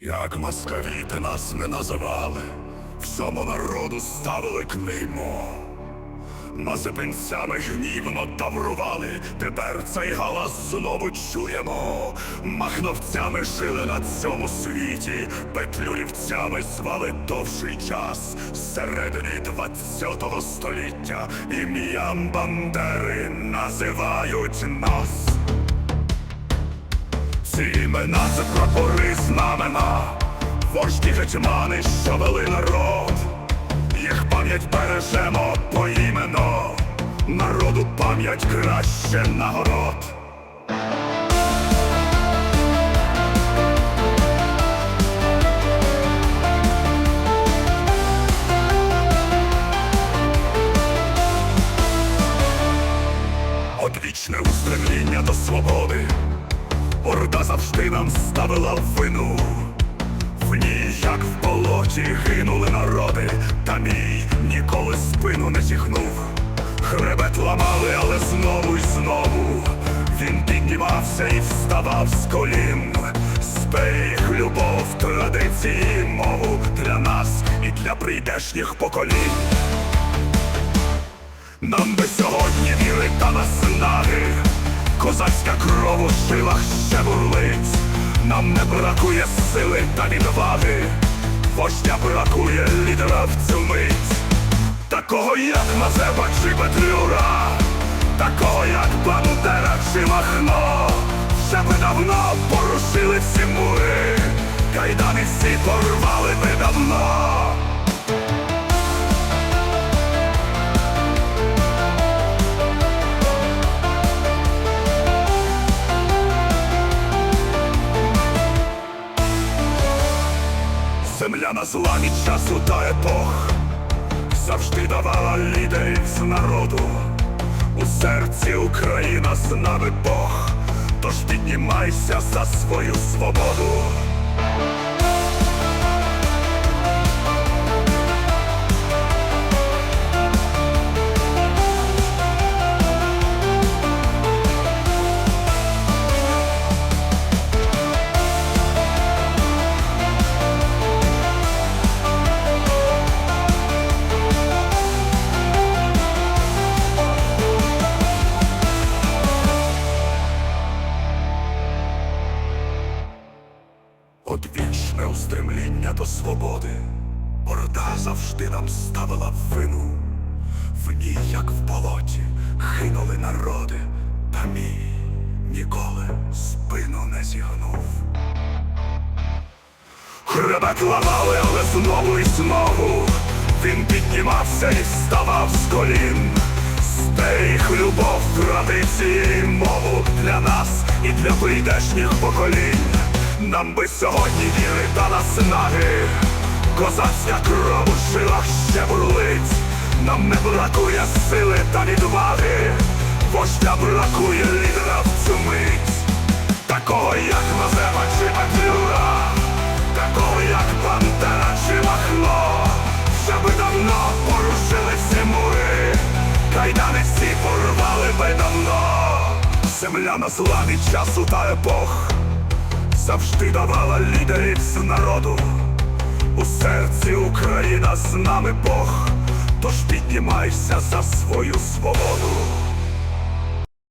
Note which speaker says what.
Speaker 1: Як москавіти нас не називали, всьому народу ставили клеймо. Мазепинцями гнівно таврували, тепер цей галас знову чуємо. Махновцями жили на цьому світі, петлюрівцями звали довший час. Всередині двадцятого століття ім'ям Бандери називають нас. Ці імена це прапори знамена, вожді гетьмани, що вели народ. Їх пам'ять бережемо поіменно, народу пам'ять краще нагород. Одвічне устремління до свободи. Орда завжди нам ставила вину. В ній, як в болоті, гинули народи, та мій ніколи спину не зігнув. Хребет ламали, але знову й знову він піднімався і вставав з колін. Зберіг любов, традиції, мову для нас і для прийдешніх поколінь. Нам би сьогодні віри та наснаги, козацька кров у жилах ще бурлить. Нам не бракує сили та відваги, вождя бракує лідера в цю мить. Такого як Мазепа чи Петлюра, такого як Бандера чи Махно, вже би давно порушили всі мури, кайдани всі порвали би давно. Земля на зламі часу та епох завжди давала лідерів з народу. У серці Україна з нами Бог, тож піднімайся за свою свободу. Одвічне устремління до свободи. Орда завжди нам ставила вину. В ній, як в болоті, гинули народи, та мій ніколи спину не зігнув. Хребет ламали, але знову і знову він піднімався і вставав з колін. Зберіг любов, традиції, мову для нас і для прийдешніх поколінь. Нам би сьогодні віри та наснаги, козацька кров у жилах ще бурлить. Нам не бракує сили та відваги, вождя бракує лідера в цю мить. Такого як Мазепа чи Петлюра, такого як Бандера чи Махно, вже би давно порушили всі мури, кайдани всі порвали би давно. Земля на славі часу та епох завжди давала лідерів з народу. У серці Україна з нами Бог, тож піднімайся за свою свободу.